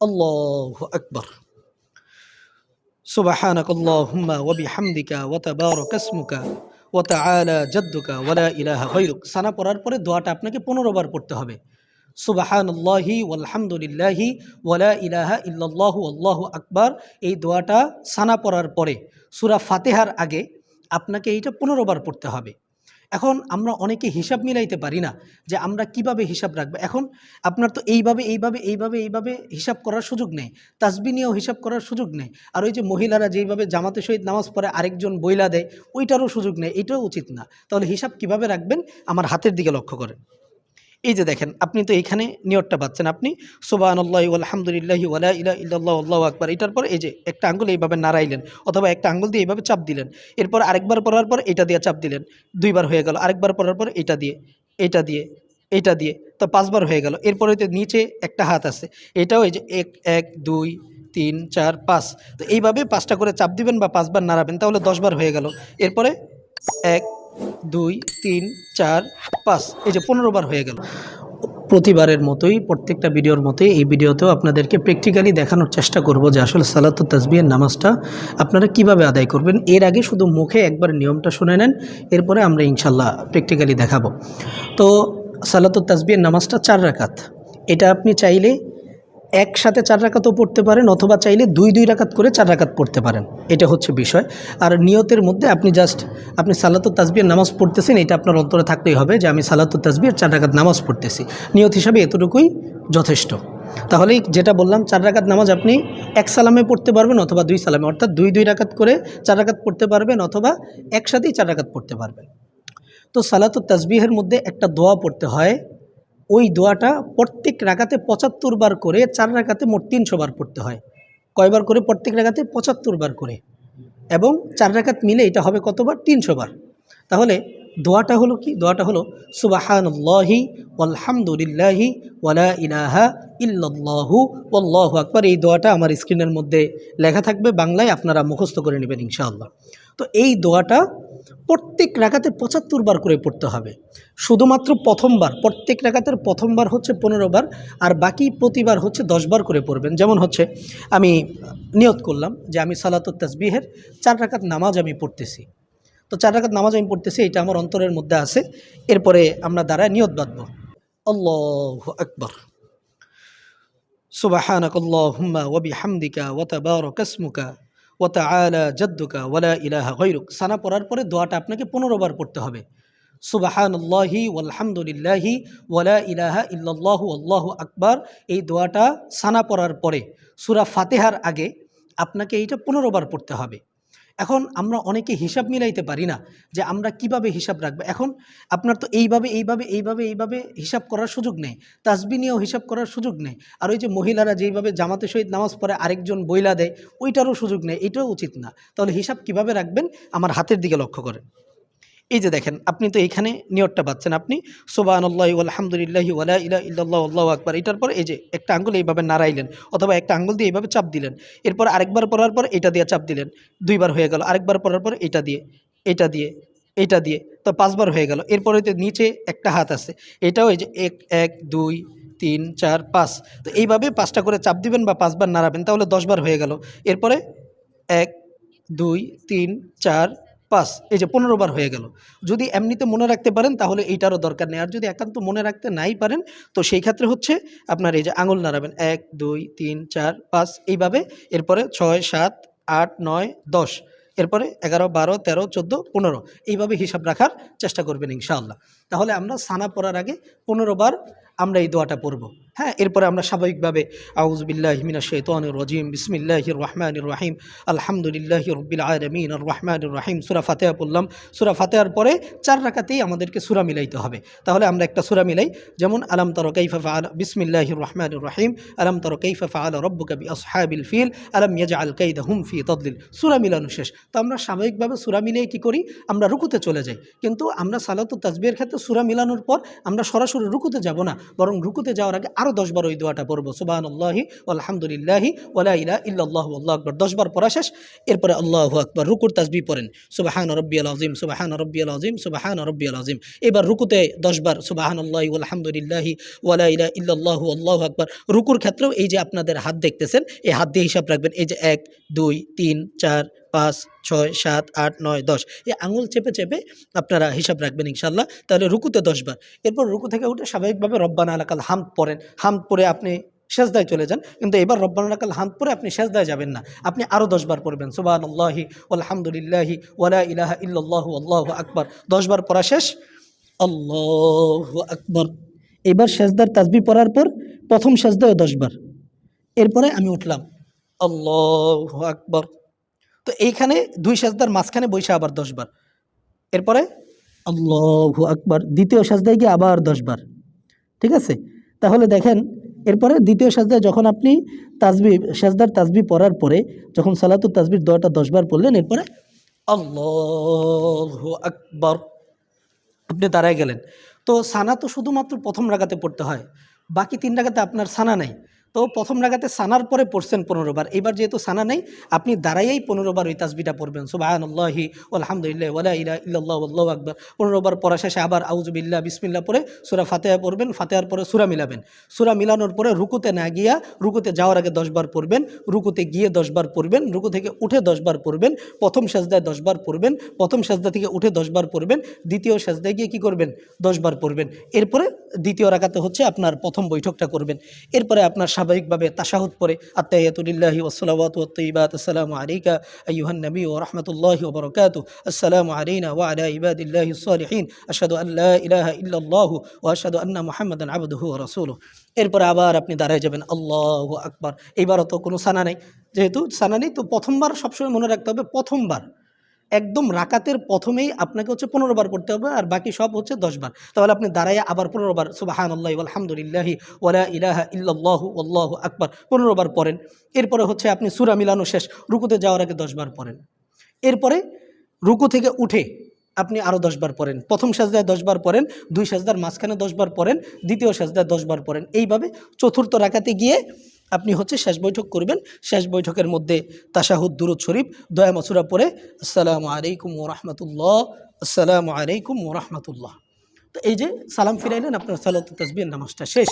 الله أكبر سبحانك اللهم وبحمدك وتبارك اسمك وتعالى جدك ولا إله غيرك সানা পড়ার পরে দোয়াটা আপনাকে পনেরো বার পড়তে হবে সুবাহান্লাহি ওয়ালহামদুলিল্লাহি ওয়ালা ইলাহা ইল্লাল্লাহু আল্লাহু আকবার এই দোয়াটা সানা পড়ার পরে সুরা ফাতেহার আগে আপনাকে এইটা পনেরো বার পড়তে হবে এখন আমরা অনেকে হিসাব মিলাইতে পারি না যে আমরা কীভাবে হিসাব রাখব। এখন আপনার তো এইভাবে এইভাবে এইভাবে এইভাবে হিসাব করার সুযোগ নেই, তাসবি নিয়েও হিসাব করার সুযোগ নেই। আর ওই যে মহিলারা যেইভাবে জামাতে সহিত নামাজ পড়ে আরেকজন বইলা দেয়, ওইটারও সুযোগ নেই, এটাও উচিত না। তাহলে হিসাব কীভাবে রাখবেন? আমার হাতের দিকে লক্ষ্য করেন। এই যে দেখেন, আপনি তো এইখানে নিয়তটা পাচ্ছেন। আপনি সোবান আল্লাহ আলহামদুলিল্লাহি ওয়ালা ইলা ইল্লাহ আল্লাহ আকবার। এটার পর এই যে একটা আঙ্গুল এইভাবে নাড়াইলেন, অথবা একটা আঙ্গুল দিয়ে এইভাবে চাপ দিলেন। এরপর আরেকবার পড়ার পর এটা দিয়ে চাপ দিলেন। দুইবার হয়ে গেল। আরেকবার পড়ার পর এটা দিয়ে এটা দিয়ে এটা দিয়ে, তো পাঁচবার হয়ে গেল। এরপরে নিচে একটা হাত আছে। এটাও এই যে এক এক, দুই, তিন, চার, পাঁচ। তো এইভাবে পাঁচটা করে চাপ দিবেন বা পাঁচবার নাড়াবেন, তাহলে দশবার হয়ে গেল। এরপরে এক দুই, তিন, চার, পাঁচ। এই যে পনেরো বার হয়ে গেল। প্রতিবারের মতোই, প্রত্যেকটা ভিডিওর মতোই এই ভিডিওতেও আপনাদেরকে প্র্যাকটিক্যালি দেখানোর চেষ্টা করব যে আসলে সালাতুত তাসবিহের নামাজটা আপনারা কীভাবে আদায় করবেন। এর আগে শুধু মুখে একবার নিয়মটা শুনে নেন, এরপরে আমরা ইনশাল্লাহ প্র্যাকটিক্যালি দেখাবো। তো সালাতুত তাসবিহের নামাজটা চার রাকাত। এটা আপনি চাইলে একসাথে চার রাকাতও পড়তে পারেন অথবা চাইলে দুই দুই রাকাত করে চার রাকাত পড়তে পারেন। এটা হচ্ছে বিষয়। আর নিয়তের মধ্যে আপনি জাস্ট আপনি সালাতুত তাসবির নামাজ পড়তেছেন, এটা আপনার অন্তরে থাকতেই হবে যে আমি সালাতুত তাসবির চার রাকাত নামাজ পড়তেছি। নিয়ত হিসাবে এতটুকুই যথেষ্ট। তাহলেই যেটা বললাম, চার রাকাত নামাজ আপনি এক সালামে পড়তে পারবেন অথবা দুই সালামে, অর্থাৎ দুই দুই রাকাত করে চার রাকাত পড়তে পারবেন অথবা একসাথেই চার রাকাত পড়তে পারবেন। তো সালাতুত তাসবিহের মধ্যে একটা দোয়া পড়তে হয় ওই দোয়াটা প্রত্যেক রাগাতে পঁচাত্তর বার করে চার রাগাতে মোট তিনশো বার পড়তে হয়। কয়বার করে? প্রত্যেক রাগাতে পঁচাত্তর বার করে। এবং চার রাকাত মিলে এটা হবে কতবার? তিনশো বার। তাহলে দোয়াটা হলো কি? দোয়াটা হলো সুবাহানুল্লাহি আলহামদুলিল্লাহি ওয়ালা ইলাহা ইল্লাল্লাহু ওয়াল্লাহু আকবার। এই দোয়াটা আমার স্ক্রিনের মধ্যে লেখা থাকবে। বাংলায় আপনারা মুখস্থ করে নেবেন ইনশাআল্লাহ। তো এই দোয়াটা প্রত্যেক রাখাতে পঁচাত্তর বার করে পড়তে হবে। শুধুমাত্র প্রথমবার, প্রত্যেক রাখাতের প্রথমবার হচ্ছে পনেরো বার আর বাকি প্রতিবার হচ্ছে দশ বার করে পড়বেন। যেমন হচ্ছে, আমি নিয়ত করলাম যে আমি সালাতুত তাসবিহের চার রাকাত নামাজ আমি পড়তেছি। তো চার রাকাত নামাজ আমি পড়তেছি, এটা আমার অন্তরের মধ্যে আছে। এরপরে আমরা দাঁড়ায় নিয়ত বাঁধব। আল্লাহ আকবর। সুবাহানক আল্লাহুম্মা ওয়া বিহামদিকা ওয়া তাবারাকা ইসমুকা ওয়া তাআলা জাদ্দুকা ওয়ালা ইলাহা গৈরুক সানা পড়ার পরে দোয়াটা আপনাকে পনেরো বার পড়তে হবে। সুবাহান্লাহি আলহামদুলিল্লাহি ওয়ালা ইলাহা ইল্লাল্লাহু আল্লাহু আকবার। এই দোয়াটা সানা পড়ার পরে, সুরা ফাতেহার আগে আপনাকে এইটা পনেরো বার পড়তে হবে। এখন আমরা অনেকে হিসাব মিলাইতে পারি না যে আমরা কীভাবে হিসাব রাখব। এখন আপনার তো এইভাবে এইভাবে এইভাবে এইভাবে হিসাব করার সুযোগ নেই, তাসবি নিয়েও হিসাব করার সুযোগ নেই, আর ওই যে মহিলারা যেইভাবে জামাতে সহিত নামাজ পড়ে আরেকজন বইলা দেয়, ওইটারও সুযোগ নেই, এটাও উচিত না। তাহলে হিসাব কীভাবে রাখবেন? আমার হাতের দিকে লক্ষ্য করেন। এই যে দেখেন, আপনি তো এইখানে নিয়তটা পাচ্ছেন আপনি। সোবান আল্লাহ আলহামদুলিল্লাহি ওয়ালা ইলা ইল্লাল্লাহ, আল্লাহ আকবার। এটার পর এই যে একটা আঙ্গুল এইভাবে নাড়াইলেন, অথবা একটা আঙ্গুল দিয়ে এইভাবে চাপ দিলেন। এরপর আরেকবার পড়ার পর এটা দিয়ে চাপ দিলেন, দুইবার হয়ে গেল। আরেকবার পড়ার পর এটা দিয়ে এটা দিয়ে এটা দিয়ে, তো পাঁচবার হয়ে গেল। এরপরে তো নিচে একটা হাত আছে। এটাও এই যে এক এক, দুই, তিন, চার, পাঁচ। তো এইভাবে পাঁচটা করে চাপ দিবেন বা পাঁচবার নাড়াবেন, তাহলে দশবার হয়ে গেল। এরপরে এক, দুই, তিন, চার পাঁচ এই যে পনেরো বার হয়ে গেল। যদি এমনিতে মনে রাখতে পারেন, তাহলে এইটারও দরকার নেই। আর যদি একান্ত মনে রাখতে নাই পারেন, তো সেই ক্ষেত্রে হচ্ছে আপনার এই যে আঙুল নাড়াবেন। এক, দুই, তিন, চার, পাঁচ, এইভাবে। এরপরে ছয়, সাত, আট, নয়, দশ। এরপরে এগারো, বারো, তেরো, চোদ্দ, পনেরো। এইভাবে হিসাব রাখার চেষ্টা করবেন ইনশাআল্লাহ। তাহলে আমরা সানা পড়ার আগে পনেরো বার আমরা এই দোয়াটা পড়ব। হ্যাঁ এরপরে আমরা স্বাভাবিকভাবে আউজবিল্লাহ হিমিনা শৈতান রজিম বিসমিল্লাহ রহমান রাহিম, আলহামদুলিল্লাহ রব্বিল আলমিন রহমান রাহিম। সুরা ফাতেহা পড়লাম। সুরা ফাতেহার পরে চার রাকাতেই আমাদেরকে সুরা মিলাইতে হবে। তাহলে আমরা একটা সুরা মিলাই, যেমন, আলম তর কৈফা ফাল বিসমিল্লাহ রহমান রাহিম, আলম তর কৈফা ফাল রব্বু কবি আসহাবিল ফিল, আলম ইয়াজা আল কৈদ হুম ফি তদলিল। সুরা মিলানো শেষ। তো আমরা স্বাভাবিকভাবে সুরা মিলিয়ে কী করি? আমরা রুকুতে চলে যাই। কিন্তু আমরা সালাত তাজবির ক্ষেত্রে সুরা মিলানোর পর আমরা সরাসরি রুকুতে যাব না, বরং রুকুতে যাওয়ার আগে আরও দশবার ওই দোয়াটা পড়ব সুবাহান আল্লাহি আলহামদুলিল্লাহি ওলা ইলা ইল্লাল্লাহু, আল্লাহ আকবর দশবার পড়া শেষ। এরপরে আল্লাহ আকবর, রুকুর তাসবি পড়েন, সুবাহান রব্বিয়াল আজিম সুবাহান রব্বিয়াল আজিম সুবাহান রব্বিয়াল আজিম এবার রুকুতে দশবার সুবাহান আল্লাহি আলহামদুলিল্লাহি ওয়ালা ইলা ইল্লাল্লাহু, আল্লাহু আকবর, রুকুর ক্ষেত্রেও এই যে আপনাদের হাত দেখতেছেন, এই হাত দিয়ে হিসাব রাখবেন, এই যে এক, দুই, তিন, চার পাঁচ, ছয়, সাত, আট, নয়, দশ। এই আঙুল চেপে চেপে আপনারা হিসাব রাখবেন ইনশাল্লাহ তাহলে রুকুতে দশবার এরপর রুকু থেকে উঠে স্বাভাবিকভাবে রব্বানা আলাকাল হাম পড়েন। হাম পরে আপনি সেজদায় চলে যান। কিন্তু এবার রব্বানা আলাকাল হাম পরে আপনি সেজদায় যাবেন না। আপনি আরও দশবার পড়বেন। সুবাহ আল্লাহি আলহামদুলিল্লাহি ওয়ালা ইলাহা ইল্লাল্লাহু আল্লাহু আকবার। দশবার পড়া শেষ। আল্লাহু আকবর। এবার সেজদার তাজবি পড়ার পর প্রথম সেজদায় দশবার এরপরে আমি উঠলাম। আল্লাহু আকবার। তো এইখানে দুই সেজদার মাঝখানে বৈশা আবার দশবার। এরপরে আল্লাহু আকবার, দ্বিতীয় সাজদায় গিয়ে আবার দশবার। ঠিক আছে? তাহলে দেখেন, এরপরে দ্বিতীয় সাজদায় যখন আপনি তাজবি, সাজদার তাজবি পড়ার পরে যখন সালাতু তাজবির দোয়াটা দশবার পড়লেন, এরপরে আল্লাহু আকবর, আপনি দাঁড়ায় গেলেন। তো সানা তো শুধুমাত্র প্রথম রাগাতে পড়তে হয়, বাকি তিন রাগাতে আপনার সানা নাই। তো প্রথম রাগাতে সানার পরে পড়ছেন পনেরো বার। এবার যেহেতু সানা নেই, আপনি দাঁড়াইয়েই পনেরো বার ওই তাসবিটা পড়বেন। সুবাহান আল্লাহি আলহামদুলিল্লাহ ওলা ইলা ইল্লাল্লাহ আল্লাহ আকবর। পনেরো বার পড়া শেষে আবার আউজুবিল্লাহ বিসমিল্লা পরে সুরা ফাতেহা পড়বেন। ফাতেহার পরে সুরা মিলাবেন। সুরা মিলানোর পরে রুকুতে না গিয়া রুকুতে যাওয়ার আগে দশবার পড়বেন। রুকুতে গিয়ে দশবার পড়বেন। রুকু থেকে উঠে দশবার পড়বেন। প্রথম সেজদায় দশবার পড়বেন। প্রথম সেজদা থেকে উঠে দশবার পড়বেন। দ্বিতীয় সেজদায় গিয়ে কি করবেন? দশবার পড়বেন। এরপরে দ্বিতীয় রাখাতে হচ্ছে আপনার প্রথম বৈঠকটা করবেন। এরপরে আপনার স্বাভাবিকভাবে তাশাহুদ পরে আত্মাইয়াতুলিল্লাহি ওসলাওয়াত ওত্তইবাত আসসালামু আলাইকা আইয়ুহান নবী ও রহমতুল্লাহি ওবরকাতু আসসালামু আলাইনা ওয়া আলা ইবাদিল্লাহি সালিহিন আশহাদু আন লা ইলাহা ইল্লাল্লাহু ওয়া আশহাদু আন্না মুহাম্মাদান আবদুহু ওয়া রাসূলুহু। এরপরে আবার আপনি দাঁড়ায় যাবেন। আল্লাহু আকবার। এইবারও তো কোনো সানা নেই। যেহেতু সানা নেই, তো প্রথমবার সবসময় মনে রাখতে হবে প্রথমবার। একদম রাকাতের প্রথমেই আপনাকে হচ্ছে পনেরো বার পড়তে হবে আর বাকি সব হচ্ছে দশ বার। তাহলে আপনি দাঁড়ায় আবার পনেরো বার সুবাহান আল্লাহ আলহামদুলিল্লাহি ওলা ইলাহা ইল্লাল্লাহু আল্লাহু আকবার পনেরো বার পড়েন। এরপরে হচ্ছে আপনি সুরা মিলানো শেষ, রুকুতে যাওয়ার আগে দশ বার পড়েন। এরপরে রুকু থেকে উঠে আপনি আরও দশবার পড়েন। প্রথম সাজদায় দশবার পড়েন, দুই সাজদার মাঝখানে দশবার পড়েন, দ্বিতীয় সাজদায় দশবার পড়েন। এইভাবে চতুর্থ রাখাতে গিয়ে আপনি হচ্ছে শেষ বৈঠক করবেন। শেষ বৈঠকের মধ্যে তাশাহুদ, দুরুদ শরীফ, দয়া মসুরা পরে আসসালামু আলাইকুম ও রহমতুল্লাহ, আসসালামু আলাইকুম ও রহমতুল্লাহ। তো এই যে সালাম ফিরাইলেন, আপনার সালাত তসবির নামাজটা শেষ।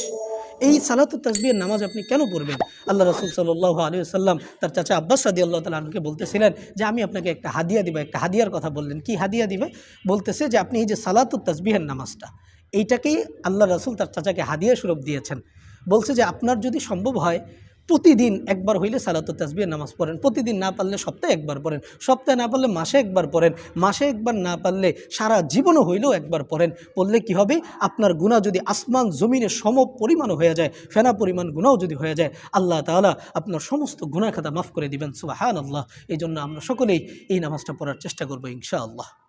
এই সালাত তসবির নামাজ আপনি কেন পড়বেন? আল্লাহ রসুল সাল্লাহ আলী সাল্লাম তার চাচা আব্বাস সাদি আল্লাহ তালা আনুকে বলতেছিলেন যে, আমি আপনাকে একটা হাদিয়া দিবে। একটা হাদিয়ার কথা বললেন। কি হাদিয়া দিবে? বলতেছে যে, আপনি এই যে সালাত তসবিহের নামাজটা, এইটাকেই আল্লাহ রসুল তার চাচাকে হাদিয়া স্বরূপ দিয়েছেন। বলছে যে আপনার যদি সম্ভব হয় প্রতিদিন একবার হইলে সালাতুত তাসবিহের নামাজ পড়েন। প্রতিদিন না পারলে সপ্তাহে একবার পড়েন। সপ্তাহে না পারলে মাসে একবার পড়েন। মাসে একবার না পারলে সারা জীবনও হইলেও একবার পড়েন। পড়লে কি হবে? আপনার গুণা যদি আসমান, জমিনে সম পরিমাণও হয়ে যায়, ফেনা পরিমাণ গুণাও যদি হয়ে যায়, আল্লাহ তাআলা আপনার সমস্ত গুণা খাতা মাফ করে দিবেন। সুবাহান আল্লাহ এই জন্য আমরা সকলেই এই নামাজটা পড়ার চেষ্টা করব ইনশাআল্লাহ।